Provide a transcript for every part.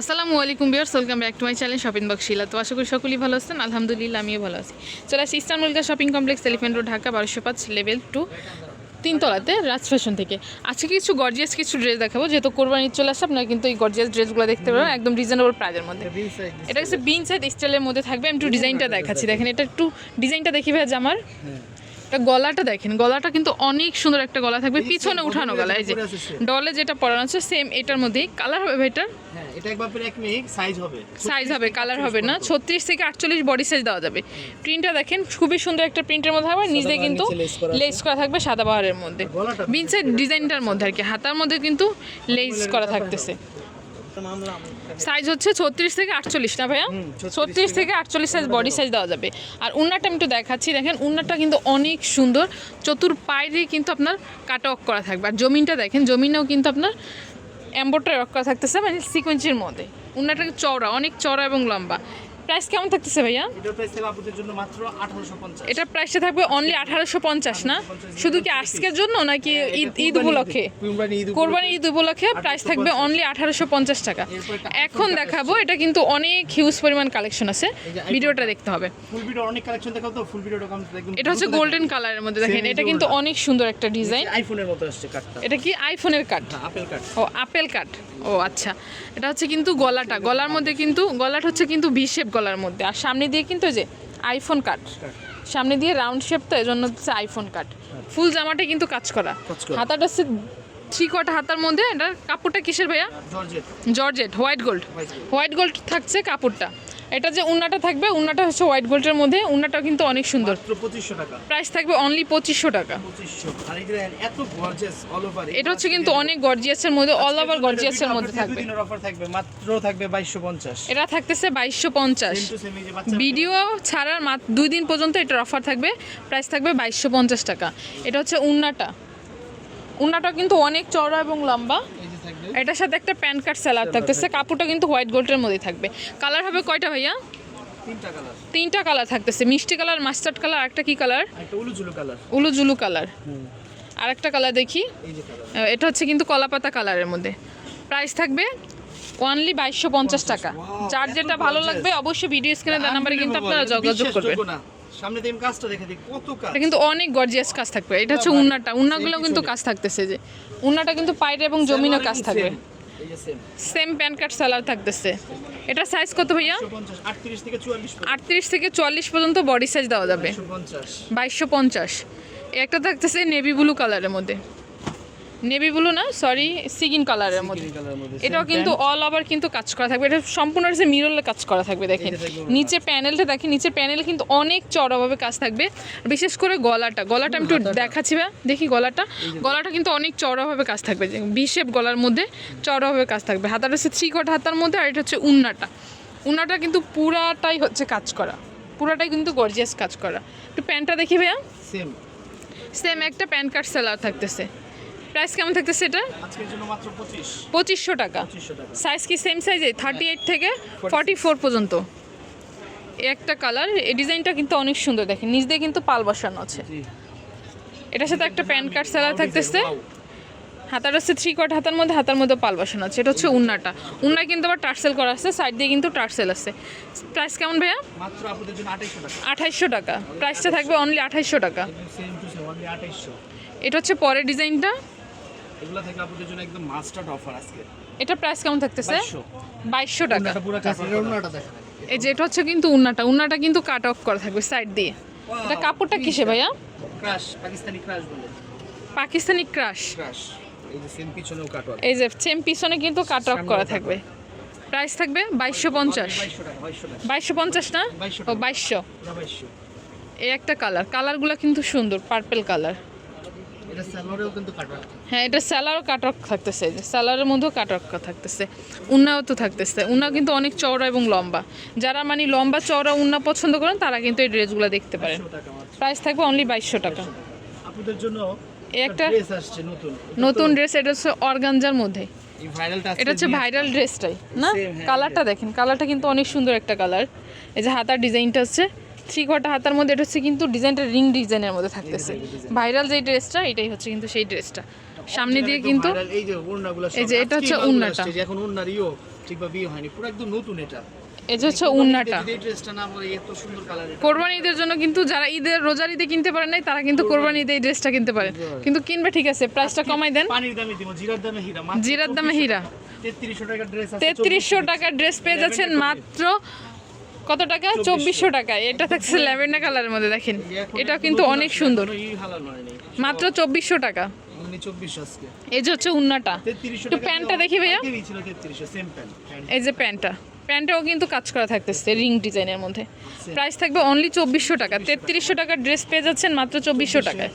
আসসালামু আলাইকুম viewers welcome back to my channel shopping box Shila. তো আশা করি সকলেই ভালো আছেন। আলহামদুলিল্লাহ, আমিও ভালো আছি। চলে আসি eastern Mallika shopping complex elephant road, Dhaka, বারোশো পাঁচ, লেভেল টু, তিনতলাতে, রাজ ফ্যাশন থেকে। আজকে কিছু গর্জিয়াস কিছু ড্রেস দেখাবো, যেহেতু কোরবানি চলে আসছে আপনারা কিন্তু এই গর্জিয়াস ড্রেসগুলো দেখতে পারেন একদম রিজনেবল প্রাইজের মধ্যে। এটা হচ্ছে বিন সাইড স্টাইলের মধ্যে থাকবে, আমি একটু ডিজাইনটা দেখাচ্ছি। দেখেন, এটা একটু ডিজাইনটা দেখি ভাই জামার এটা গলাটা দেখেন গলাটা কিন্তু অনেক সুন্দর একটা গলা থাকবে পিছনে উঠানো গলা এই যে ডলে যেটা পরানো আছে সেম এটার মধ্যেই কালার হবে ভাই এটার? হ্যাঁ সাইজ হবে। সাইজ হবে কালার হবে না ছত্রিশ থেকে আটচল্লিশ বডি সাইজ দেওয়া যাবে। প্রিন্টটা দেখেন খুবই সুন্দর একটা প্রিন্টের মধ্যে হবে নিচে কিন্তু লেস করা থাকবে সাদা বাহারের মধ্যে। বিনসের ডিজাইনটার মধ্যে আর কি হাতার মধ্যে কিন্তু লেস করা থাকতেছে। সাইজ হচ্ছে ছত্রিশ থেকে আটচল্লিশ না ভাইয়া? ছত্রিশ থেকে আটচল্লিশ সাইজ বডি সাইজ দেওয়া যাবে। আর উন্নাটা আমি একটু দেখাচ্ছি দেখেন উন্নাটা কিন্তু অনেক সুন্দর। চতুর পায়ে কিন্তু আপনার কাট অফ করা থাকবে। আর জমিনটা দেখেন জমিনেও কিন্তু আপনার এম্বোটার অফ করা থাকতেছে মানে সিকোয়েন্সের মধ্যে। উন্নাটা চওড়া অনেক চওড়া এবং লম্বা। প্রাইস কেমন থাকতেছে ভাইয়া? এটার প্রাইস থাকবে আপনাদের জন্য মাত্র 1850 এটা প্রাইসটা থাকবে অনলি আঠারোশো পঞ্চাশ না? শুধু কি আজকের জন্য নাকি ঈদ ঈদ উপলক্ষে কোরবানি ঈদ উপলক্ষে প্রাইস থাকবে অনলি আঠারোশো পঞ্চাশ টাকা। এখন দেখাবো এটা কিন্তু অনেক হিউজ পরিমাণ কালেকশন আছে। ভিডিওটা দেখতে হবে। ফুল ভিডিও অনেক কালেকশন দেখাও তো ফুল ভিডিওটা একদম এটা হচ্ছে গোল্ডেন কালারের মধ্যে দেখেন এটা কিন্তু অনেক সুন্দর একটা ডিজাইন আইফোনের মতো আসছে কাটটা এটা কি আইফোনের কাট হ্যাঁ আপেল কাট ও আপেল কাট ও আচ্ছা। এটা হচ্ছে কিন্তু গলাটা। গলার মধ্যে কিন্তু গলাটা হচ্ছে কিন্তু ভি শেপ গলার মধ্যে। আর সামনে দিয়ে কিন্তু যে আইফোন কাট সামনে দিয়ে রাউন্ড শেপ তো এজন্য হচ্ছে আইফোন কাট ফুল জামাটা কিন্তু কাজ করা। হাতাটা হচ্ছে থ্রি কটা হাতার মধ্যে এটার কাপড়টা কিসের ভাইয়া? Georgette. Georgette white gold white gold থাকছে কাপড়টা। এটা যে উন্নাটা থাকবে উন্নাটা হচ্ছে হোয়াইট গোল্ডের মধ্যে উন্নাটাও কিন্তু অনেক সুন্দর। 2500 টাকা। প্রাইস থাকবে অনলি পঁচিশশো টাকা। 2500 আর এই যে এত গর্জিয়াস অল ওভার এটা হচ্ছে কিন্তু অনেক গর্জিয়াসের মধ্যে অল ওভার গর্জিয়াসের মধ্যে থাকবে। অফার থাকবে মাত্র থাকবে 2250 এটা থাকতেছে বাইশশো পঞ্চাশ। ভিডিও ছাড়ার মাত্র দুই দিন পর্যন্ত এটার অফার থাকবে প্রাইস থাকবে বাইশশো পঞ্চাশ টাকা। এটা হচ্ছে উন্নাটা। উন্নাটা কিন্তু অনেক চওড়া এবং লম্বা। এটার সাথে একটা প্যান কার্ড স্যালাড থাকতেছে কাপড়টা কিন্তু হোয়াইট গোল্ডের মধ্যে থাকবে। কালার হবে কয়টা ভাইয়া? তিনটা কালার। থাকতেছে মিষ্টি কালার মাস্টার্ড কালার একটা কি কালার? আর একটা উলু জুলু কালার। আর একটা কালার দেখি। এটা হচ্ছে কিন্তু কলাপাতা কালারের মধ্যে। প্রাইস থাকবে ওয়ানলি বাইশশো পঞ্চাশ টাকা। যার যেটা ভালো লাগবে অবশ্যই ভিডিও স্ক্রিনে দেওয়া নাম্বারে কিন্তু আপনারা যোগাযোগ করবেন। সামনে থেকে কাজটা দেখে দিই কত কাজ। কিন্তু অনেক গর্জিয়াস কাজ থাকবে। এটা হচ্ছে উন্নাটা। উন্নাগুলো কিন্তু কাজ থাকতেছে যে। উন্নাটা কিন্তু পাইরে এবং জমিনও কাজ থাকবে। সেম প্যান কার্ড সালার থাকতেছে। এটা সাইজ কত ভাইয়া? 150 38 থেকে 44 আটত্রিশ থেকে চুয়াল্লিশ পর্যন্ত বডি সাইজ দেওয়া যাবে। বাইশশো পঞ্চাশ। একটা থাকতেছে নেভি ব্লু কালারের মধ্যে। নেভি ব্লু না সরি সিগিন কালারের মধ্যে। এটাও কিন্তু অল ওভার কিন্তু কাজ করা থাকবে। এটা সম্পূর্ণ হচ্ছে মিরলে কাজ করা থাকবে দেখেন। নিচে প্যানেলটা দেখেন নিচে প্যানেল কিন্তু অনেক চড়াভাবে কাজ থাকবে। বিশেষ করে গলাটা গলাটা আমি একটু দেখাচ্ছি বা দেখি গলাটা। গলাটা কিন্তু অনেক চড়াভাবে কাজ থাকবে বিশেপ গলার মধ্যে চড়াভাবে কাজ থাকবে। হাতাটা হচ্ছে থ্রি কট হাতার মধ্যে আর এটা হচ্ছে উন্নাটা। উন্নাটা কিন্তু পুরাটাই হচ্ছে কাজ করা। পুরাটাই কিন্তু গর্জিয়াস কাজ করা। একটু প্যান্টটা দেখি ভাইয়া। সেম সেম একটা প্যান কার্ড সেলার থাকতেছে। প্রাইস কেমন থাকতেছে এটা? আজকের জন্য মাত্র 25 পঁচিশশো টাকা। 2500 টাকা। সাইজ কি সেম সাইজে থার্টি এইট থেকে ফর্টি ফোর পর্যন্ত একটা কালার এই ডিজাইনটা কিন্তু অনেক সুন্দর দেখেন। নিচ দিয়ে কিন্তু পাল বসানো আছে। জি। এটার সাথে একটা প্যান কার্ড সেলার থাকতেছে। হাতার হচ্ছে থ্রি কোয়ার্ট হাতার মধ্যে হাতার মধ্যে পাল বসানো আছে। এটা হচ্ছে উন্নাটা। উন্না কিন্তু আবার টার্সেল করা আছে সাইড দিয়ে কিন্তু টার্সেল আছে। প্রাইস কেমন ভাইয়া? মাত্র আপনাদের জন্য 2800 টাকা। আঠাইশশো টাকা। প্রাইসটা থাকবে অনলি আঠাইশশো টাকা। সেম টু সেম অনলি 2800 এটা হচ্ছে পরের ডিজাইনটা এগুলা থেকে আপনাদের জন্য একদম মাস্টার্ড অফার আজকে। এটা প্রাইস কেমন থাকতেছে? 2200 বাইশশো টাকা। পুরো ওড়নাটা দেখেন এই যে এটা হচ্ছে কিন্তু উন্নাটা। উন্নাটা কিন্তু কাট অফ করা থাকবে সাইড দিয়ে। এটা কাপড়টা কিসে ভাইয়া? ক্রাশ পাকিস্তানি ক্রাশ বলে। পাকিস্তানি ক্রাশ। ক্রাশ। এই যে সেম পিছনেও কাটওয়ার এই যে সেম পিছনে কিন্তু কাট অফ করা থাকবে। প্রাইস থাকবে বাইশশো পঞ্চাশ। 2200 টাকা 2200 টাকা। বাইশশো পঞ্চাশ না? ও বাইশশো। 2200 এই একটা কালার কালারগুলো কিন্তু সুন্দর পার্পেল কালার এটা কিন্তু হ্যাঁ এটা স্যালারও কাট অফ থাকতেছে যে স্যালারের মধ্যেও কাট অফ থাকতেছে উন্নাও তো থাকতেছে। উন্না কিন্তু অনেক চওড়া এবং লম্বা। যারা মানে লম্বা চওড়া উন্না পছন্দ করেন তারা কিন্তু এই ড্রেসগুলো দেখতে পারেন। 200 টাকা মাত্র। প্রাইস থাকবে অনলি বাইশশো টাকা। আপনাদের জন্য একটা ড্রেস আসছে নতুন। নতুন ড্রেস এটা হচ্ছে অর্গানজার মধ্যে। এটা হচ্ছে ভাইরাল ড্রেসটাই না? হ্যাঁ, কালারটা দেখেন কালারটা কিন্তু অনেক সুন্দর একটা কালার এই যে হাতার ডিজাইনটা হচ্ছে থ্রি কোয়ার্টার হাতার মধ্যে এটা হচ্ছে কিন্তু ডিজাইনটা রিং ডিজাইনের মধ্যে থাকতেছে। ভাইরাল যে ড্রেসটা এটাই হচ্ছে কিন্তু সেই ড্রেসটা। সামনে দিয়ে কিন্তু এই যে ওড়নাগুলো এই যে এটা হচ্ছে ওড়নাটা। এখন ওড়নার ইও ঠিকভাবে বিয়ে হয়নি পুরো একদম নতুন এটা। এই যে হচ্ছে উন্নাটা এই ড্রেসটা না বলে এত সুন্দর কালার এটা। কোরবানি ঈদের জন্য কিন্তু যারা ঈদের রোজার ঈদে কিনতে পারেন নাই তারা কিন্তু কোরবানি। ঈদে এই ড্রেসটা কিনতে পারেন। কিন্তু কিনবে ঠিক আছে প্রাইসটা কমাই দেন। পানির দামে দিব জিরার দামে হীরা জিরার দামে হীরা। তেত্রিশশো টাকার ড্রেস আছে তেত্রিশশো টাকার ড্রেস পেয়ে যাচ্ছেন মাত্র কত টাকা? চব্বিশশো। টাকা। এটা থাকছে ল্যাভেন্ডার কালারের মধ্যে দেখেন। এটা কিন্তু অনেক সুন্দর। মাত্র চব্বিশশো টাকা। এই যে হচ্ছে উন্নাটা। একটু প্যান্টটা দেখি ভাইয়া। এই যে প্যান্টটা। প্যান্টটাও কিন্তু কাজ করা থাকতেছে রিং ডিজাইনের মধ্যে। প্রাইস থাকবে অনলি চব্বিশশো টাকা। তেত্রিশশো টাকার ড্রেস পেয়ে যাচ্ছেন মাত্র চব্বিশশো টাকায়।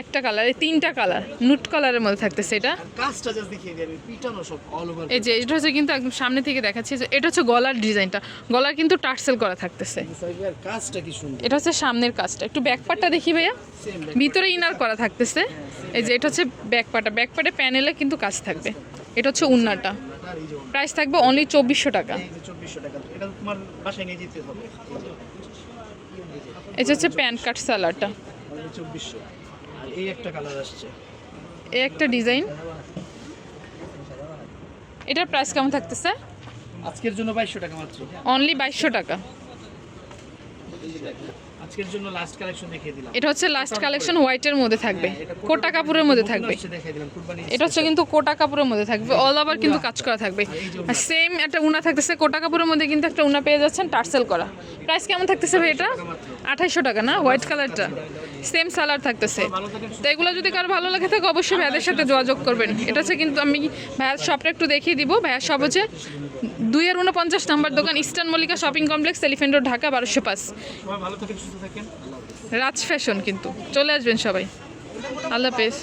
একটা কালার এই তিনটা কালার নুট কালারের মধ্যে থাকতেছে এটা। কাজটা জাস্ট দেখিয়ে দিই আমি পিটানো সব অল ওভার এই যে এটা হচ্ছে কিন্তু একদম সামনে থেকে দেখাচ্ছি যে এটা হচ্ছে গলার ডিজাইনটা। গলার কিন্তু টার্সেল করা থাকতেছে। কাজটা কি সুন্দর। এটা হচ্ছে সামনের কাজটা। একটু ব্যাক পার্টটা দেখি ভাইয়া। ভিতরে ইনার করা থাকতেছে। এই যে এটা হচ্ছে ব্যাক পার্টটা ব্যাক পার্টে প্যানেলে কিন্তু কাজ থাকবে। এটা হচ্ছে উন্নাটা প্রাইস থাকবে অনলি চব্বিশশো টাকা। এটা তোমার বাসায় নিয়ে যেতে হবে। এটা হচ্ছে প্যান্ট কাট সালাডটা অনলি চব্বিশশো। এই একটা কালার আসছে। এই একটা ডিজাইন এটার প্রাইস কেমন থাকতেছে? আজকের জন্য বাইশশো টাকা মাত্র। অনলি বাইশশো টাকা। আজকের জন্য লাস্ট কালেকশন দেখিয়ে দিলাম। এটা হচ্ছে লাস্ট কালেকশন হোয়াইটের মধ্যে থাকবে। কোটা কাপড়ের মধ্যে থাকবে। এটা হচ্ছে কিন্তু কোটা কাপড়ের মধ্যে থাকবে। অল ওভার কিন্তু কাজ করা থাকবে। আর সেম একটা উনা থাকতেছে কোটা কাপড়ের মধ্যে কিন্তু একটা উনা পেয়ে যাচ্ছেন টার্সেল করা। প্রাইস কেমন থাকতেছে ভাই এটা? আঠাইশশো টাকা না? হোয়াইট কালারটা সেম সালার থাকতেছে। তো এগুলো যদি কারও ভালো লাগে থাকে অবশ্যই ভাইয়াদের সাথে যোগাযোগ করবেন। এটা হচ্ছে কিন্তু আমি ভাইয়ার শপটা একটু দেখিয়ে দিব। ভাইয়ার শপ হচ্ছে দুই আর উনপঞ্চাশ নাম্বার দোকান eastern Mallika shopping complex elephant road Dhaka বারোশো পাঁচ। ভালো রাজ ফ্যাশন কিন্তু। চলে আসবেন সবাই। আল্লাহ হাফেজ।